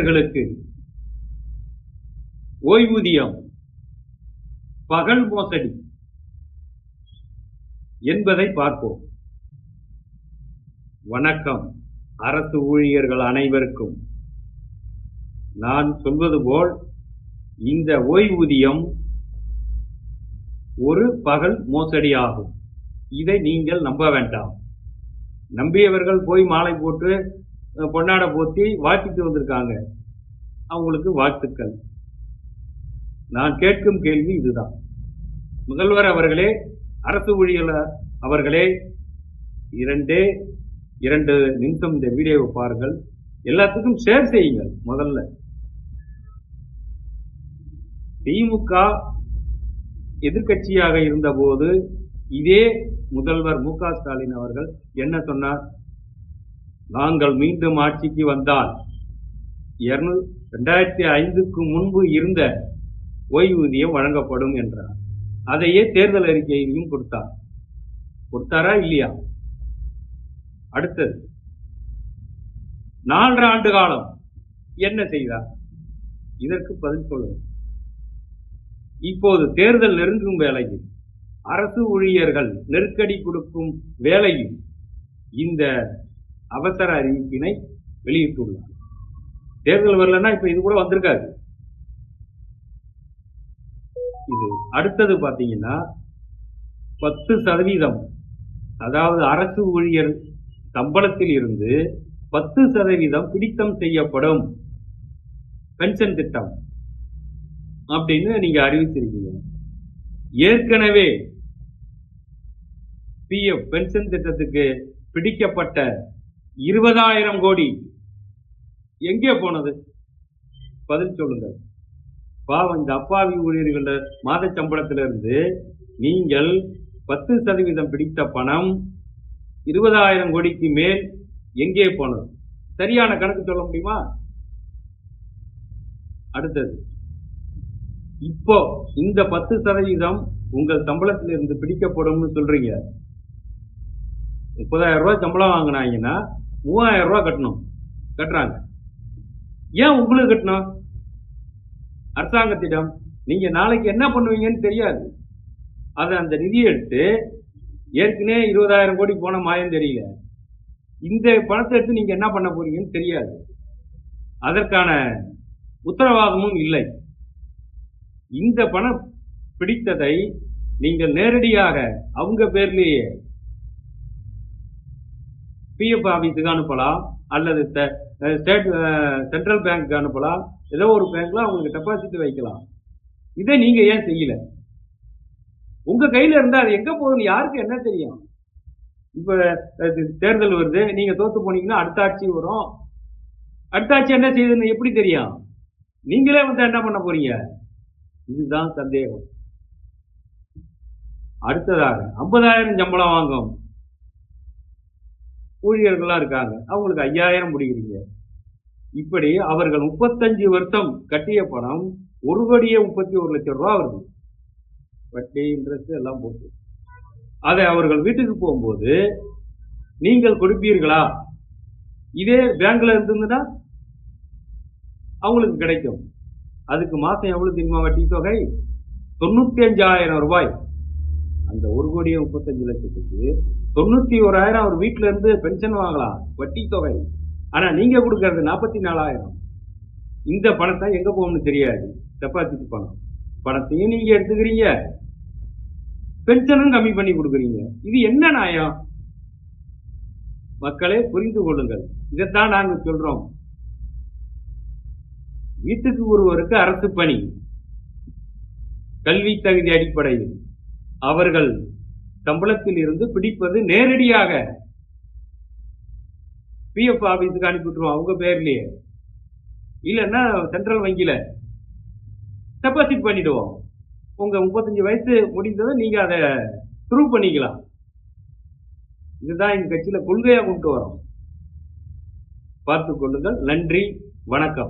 ஊழியர்களுக்கு ஓய்வூதியம் பகல் மோசடி என்பதை பார்ப்போம். வணக்கம். அரசு ஊழியர்கள் அனைவருக்கும். நான் சொல்வது போல் இந்த ஓய்வூதியம் ஒரு பகல் மோசடி ஆகும். இதை நீங்கள் நம்ப வேண்டாம். நம்பியவர்கள் போய் மாலை போட்டு பொன்னாடை போத்தி வாழ்த்திட்டு வந்திருக்காங்க. அவங்களுக்கு வாழ்த்துக்கள். நான் கேட்கும் கேள்வி இதுதான். முதல்வர் அவர்களே அரசு ஊழியர் அவர்களே இரண்டே இரண்டு நிமிஷம் இந்த வீடியோவை பாருங்கள். எல்லாத்துக்கும் ஷேர் செய்யுங்கள் முதல்ல. திமுக எதிர்க்கட்சியாக இருந்தபோது இதே முதல்வர் மு க ஸ்டாலின் அவர்கள் என்ன சொன்னார்? நாங்கள் மீண்டும் ஆட்சிக்கு வந்தால் இருநூ ரெண்டாயிரத்தி ஐந்துக்கு முன்பு இருந்த ஓய்வூதியம் வழங்கப்படும் என்றார். அதையே தேர்தல் அறிக்கையையும் கொடுத்தார். கொடுத்தாரா இல்லையா? அடுத்தது நான்கு ஆண்டு காலம் என்ன செய்தார்? இதற்கு பதில் சொல்லுங்கள். இப்போது தேர்தல் நெருங்கும் வேளையில் அரசு ஊழியர்கள் நெருக்கடி கொடுக்கும் வேளையில் இந்த அவசர அறிவிப்பினை வெளியிட்டுள்ளார். தேர்தல் வரலன்னா இப்ப இது கூட வந்திருக்காது. இது அடுத்தது பாத்தீங்கன்னா பத்து சதவீதம் அதாவது அரசு ஊழியர் சம்பளத்தில் இருந்து பத்து சதவீதம் பிடித்தம் செய்யப்படும் பென்ஷன் திட்டம் அப்படின்னு நீங்க அறிவிச்சிருக்கீங்க. ஏற்கனவே பிஎஃப் பென்ஷன் திட்டத்துக்கு பிடிக்கப்பட்ட இருபதாயிரம் கோடி. எங்கே போனது? பதில் சொல்லுங்கள். பாவம் இந்த அப்பாவி ஊழியர்கள் மாத சம்பளத்திலிருந்து நீங்கள் பத்து சதவீதம் பிடித்த பணம் இருபதாயிரம் கோடிக்கு மேல் எங்கே போனது? சரியான கணக்கு சொல்ல முடியுமா? அடுத்தது இப்போ இந்த பத்து சதவீதம் உங்கள் சம்பளத்திலிருந்து பிடிக்கப்படும்னு சொல்றீங்க. முப்பதாயிரம் ரூபாய் சம்பளம் வாங்கினாங்கன்னா மூவாயிரம் ரூபா கட்டணும். கட்டுறாங்க. ஏன் உங்களுக்கு கட்டணும்? அரசாங்கத்திடம் நீங்க நாளைக்கு என்ன பண்ணுவீங்கன்னு தெரியாது. அதை அந்த நிதியை எடுத்து ஏற்கனவே இருபதாயிரம் கோடி போன மாயம் தெரியல. இந்த பணத்தை எடுத்து நீங்க என்ன பண்ண போறீங்கன்னு தெரியாது. அதற்கான உத்தரவாதமும் இல்லை. இந்த பணம் பிடித்ததை நீங்கள் நேரடியாக அவங்க பேர்லேயே பிஎஃப் ஆஃபீஸுக்கு அனுப்பலாம் அல்லது ஸ்டேட் சென்ட்ரல் பேங்க்கு அனுப்பலாம். ஏதோ ஒரு பேங்க்ல அவங்களுக்கு டெபாசிட் வைக்கலாம். இதை நீங்க ஏன் செய்யல? உங்க கையில இருந்தா அது எங்க போகுதுன்னு யாருக்கு என்ன தெரியும்? இப்ப தேர்தல் வருது நீங்க தோத்து போனீங்கன்னா அடுத்த ஆட்சி வரும். அடுத்த ஆட்சி என்ன செய்யுதுன்னு எப்படி தெரியும்? நீங்களே வந்து என்ன பண்ண போறீங்க? இதுதான் சந்தேகம். அடுத்ததாக ஐம்பதாயிரம் சம்பளம் வாங்கும். ஊழியர்கள்லாம் இருக்காங்க. அவங்களுக்கு ஐயாயிரம் முடிக்கிறீங்க. இப்படி அவர்கள் முப்பத்தஞ்சு வருஷம் கட்டிய பணம் ஒரு கோடியே முப்பத்தி ஒரு லட்சம் ரூபா வருது. வட்டி இன்ட்ரெஸ்ட் எல்லாம் போட்டு. அதை அவர்கள் வீட்டுக்கு போகும்போது நீங்கள் கொடுப்பீர்களா? இதே பேங்க்ல இருந்ததுன்னா அவங்களுக்கு கிடைக்கும். அதுக்கு மாதம் எவ்வளவு தெரியுமா வட்டி தொகை? தொண்ணூத்தி அஞ்சாயிரம் ரூபாய். அந்த ஒரு கோடியே முப்பத்தஞ்சு லட்சத்துக்கு தொண்ணூத்தி ஓராயிரம் அவர் வீட்டுல இருந்து பென்ஷன் வாங்கலாம் வட்டி தொகை. ஆனா நீங்க கொடுக்கறது நாற்பத்தி நாலாயிரம் இந்த பணத்தை எங்க போகும்னு தெரியாது. டெபாசிட் பணம். பணத்தையும் நீங்க எடுத்துக்கிறீங்க. பென்ஷனும் கம்மி பண்ணி கொடுக்குறீங்க. இது என்ன நியாயம்? மக்களே புரிந்து கொள்ளுங்கள். இதைத்தான் நாங்க சொல்றோம். வீட்டுக்கு ஒருவருக்கு அரசு பணி. கல்வி தகுதி அடிப்படையில். அவர்கள் சம்பளத்தில் இருந்து பிடிப்பது நேரடியாக பிஎஃப் ஆபீஸுக்கு அனுப்பிவிட்டுருவோம் அவங்க பேர்லயே. இல்லைன்னா சென்ட்ரல் வங்கியில டெபாசிட் பண்ணிடுவோம். உங்க முப்பத்தஞ்சு வயசு முடிந்ததை நீங்க அதை ப்ரூவ் பண்ணிக்கலாம். இதுதான் எங்க கட்சியில கொள்கையா கொண்டு வரோம். பார்த்து கொள்ளுங்கள். நன்றி. வணக்கம்.